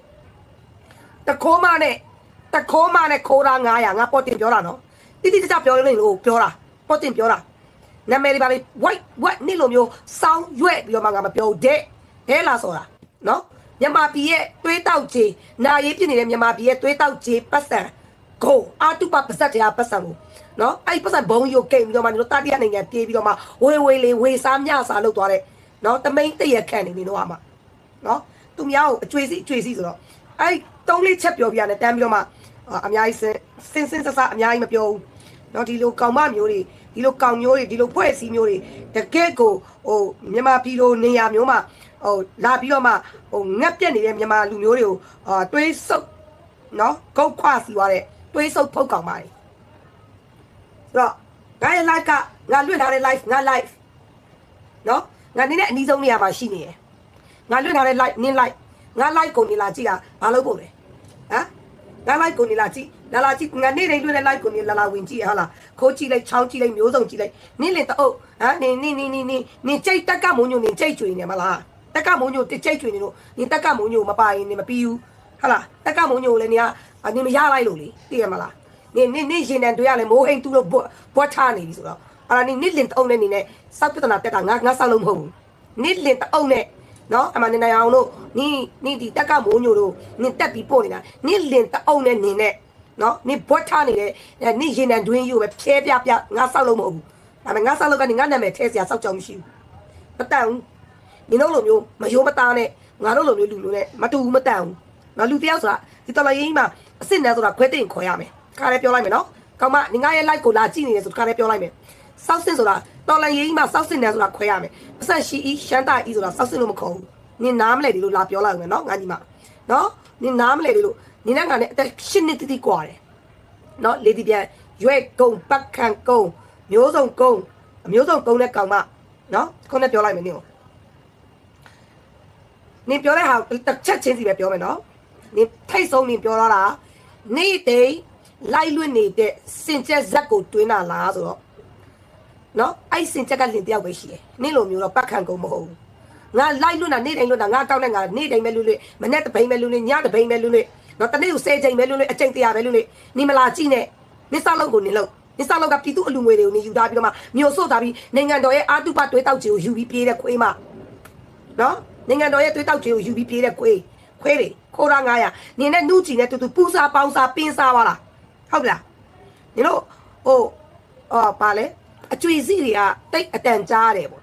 တခိုးမနဲ့တခိုးမနဲ့ခိုးသား900ငါပေါ်တင်ပြောတာနော် တိတိကျကျပြောလို့လို့ပြောတာပေါ်တင်ပြောတာနာမည်လေးပါလေး white white နေ့လိုမျိုးစောင်းရွက်ပြီးတော့မှငါမပြောတဲ့ဒဲလာဆိုတာနော်မြန်မာပြည်ရဲ့သွေးတောက်ကြီးနာရေးဖြစ်နေတဲ့မြန်မာပြည်ရဲ့သွေးတောက်ကြီးပတ်စံကိုအာတုပပစက်တရားပတ်စံကိုနော်အဲ့ဒီပတ်စံဘုံယိုကိတ်ပြီးတော့မှတို့တာတိယနိုင်ငံပြေးပြီးတော့မှဝေဝေလေးဝေစားမြစားလုပ်သွားတဲ့နော်တမိန်တရက်ခန့်နေနေတော့အမနော်သူများကိုအကျွေးစီအကျွေးစီဆိုတော့အဲ့တုံးလေးချက်ပြောပြရတယ်တန်းပြီးတော့မှအာအများကြီးစင်စင်စင်ဆဆအများကြီးမပြောဘူး နော်ဒီလိုကောင်မမျိုးတွေဒီလိုကောင်မျိုးတွေဒီလိုဖွဲ့စည်းမျိုးတွေတကယ့်ကိုဟိုမြန်မာပြည်လိုနေရာမျိုးမှာဟိုလာပြီးတော့မှဟိုငက်ပြက်နေတဲ့မြန်မာလူမျိုးတွေကိုအာတွေးဆုပ်နော်ဂုတ်ခွစီသွားတဲ့တွေးဆုပ်ဖုတ်ကောင်ပါလေဆိုတော့ငါရဲ့ live ကငါလွတ်ထားတဲ့ live ငါ live နော်ငါနင်းနဲ့အနီးဆုံးနေရာမှာရှိနေရယ်ငါလွတ်ထားတဲ့ live နင်း live ငါ live ကိုနေလာကြည့်တာဘာလို့ပို့လဲဟမ်ငါ live ကိုနေလာကြည့် လာလာကြည့်ငါနေ့တိုင်းလွတ်တဲ့ live ကိုနေလာလာဝင်ကြည့်ရဟုတ်လားခိုးကြည့်လိုက်ချောင်းကြည့်လိုက်မျိုးစုံကြည့်လိုက်နင်းလင်တအုပ်ဟမ်နင်းနင်းနင်းနင်းနင်းနင်းကြိတ်တက်ကမုံညိုနင်းကြိတ်ကျွေနေမလားတက်ကမုံညိုတစ်ကြိတ်ကျွေနေလို့နင်းတက်ကမုံညိုမပါရင်နင်းမပြီးဘူးဟုတ်လားတက်ကမုံညိုလည်းနင်းကနင်းမရလိုက်လို့လေသိရမလားနင်းနင်းနင်းရင်တန်တွေ့ရလဲမိုးဟိန်သူ့လို့ဘွက်ထားနေပြီဆိုတော့အဲ့ဒါနင်းနစ်လင်တအုပ်နဲ့နင်းနဲ့စောက်ပြဿနာတက်တာငါငါဆောက်လို့မဟုတ်ဘူးနစ်လင်တအုပ်နဲ့နော်အမှန်နေနိုင်အောင်လို့နီးနီးဒီတက်ကမိုးညိုတို့နင်တက်ပြီးပို့နေတာနစ်လင်တအုပ်နဲ့နင်နဲ့ နော်နင်ဘွက်ထားနေတဲ့နင်ရင်နံတွင်းယူပဲဖြဲပြပြငါဆောက်လို့မဟုတ်ဘူးဒါပေမဲ့ငါဆောက်လို့ကနေငါနာမည်ထဲစရာစောက်ကြောင်မရှိဘူးမတန်ဘူးနင်တို့လိုမျိုးမယိုးမသားနဲ့ငါတို့လိုမျိုးလူလူနဲ့မတူဘူးမတန်ဘူးနော်လူတယောက်ဆိုတာဒီတော်လိုင်းကြီးမှာအစ်စ်နဲ့ဆိုတာခွဲသိရင်ခေါ်ရမယ်ခါရဲပြောလိုက်မယ်နော်ကောင်မနင်ငါရဲ့ like ကိုလာကြည့်နေတယ်ဆိုခါရဲပြောလိုက်မယ်စောက်စစ်ဆိုတာတော်လန်ရေးကြီးမှာစောက်စစ်နေဆိုတာခွဲရမယ်အဆက်ရှိဤရှမ်းတာဤဆိုတာစောက်စစ်လို့မခေါ်ဘူးနင်နားမလဲဒီလိုလာပြောလိုက်မယ်နော်ငါညီမနော်နင်နားမလဲဒီလို ညီနဲ့ငါနဲ့အသက်၈နှစ်တိတိကွာတယ်နော်လေဒီပြန်ရွက်ကုံပတ်ခံကုံမျိုးစုံကုံအမျိုးစုံကုံတဲ့ကောင်မနော်ခုနကပြောလိုက်မယ်နင်ကိုနင်ပြောတဲ့ဟာတစ်ချက်ချင်းစီပဲပြောမယ်နော်နင်ထိတ်ဆုံးနင်ပြောတော့တာနေ့တိတ်လိုက်လွတ်နေတဲ့စင်ချက်ဇက်ကိုတွင်းလာလားဆိုတော့နော်အဲ့စင်ချက်ကလင်တယောက်ပဲရှိတယ်နေ့လိုမျိုးတော့ပတ်ခံကုန်မဟုတ်ဘူးငါလိုက်လွတ်တာနေ့တိုင်းလွတ်တာငါတောက်နဲ့ငါနေ့တိုင်းပဲလွတ်လွတ်မနေ့တစ်ပိန်ပဲလွတ်လွတ်ညတစ်ပိန်ပဲလွတ်လွတ် နော်တနေ့ကို10ချိန်ပဲလွတ်လွတ်အချိန်တရာပဲလွတ်လွတ်နေမလာကြည့်နဲ့နစ်ဆောက်လုံးကိုနင်လို့နစ်ဆောက်လုံးကပြည်သူအလူငွေတွေကိုနေယူထားပြီးတော့မှမျိုးစို့ထားပြီးနိုင်ငံတော်ရဲ့အာတုပတွေးတောက်ချီကိုယူပြီးပြေးတဲ့ခွေးမနော်နိုင်ငံတော်ရဲ့တွေးတောက်ချီကိုယူပြီးပြေးတဲ့ခွေးခွေးတွေခိုးတာ900နင်နဲ့နှူးချီနဲ့တူတူပူစားပေါင်းစားပင်းစားပါလားဟုတ်လားနင်တို့ဟိုအော်ပါလေအကျွေစီတွေကတိတ်အတန်ကြားတယ်ပေါ့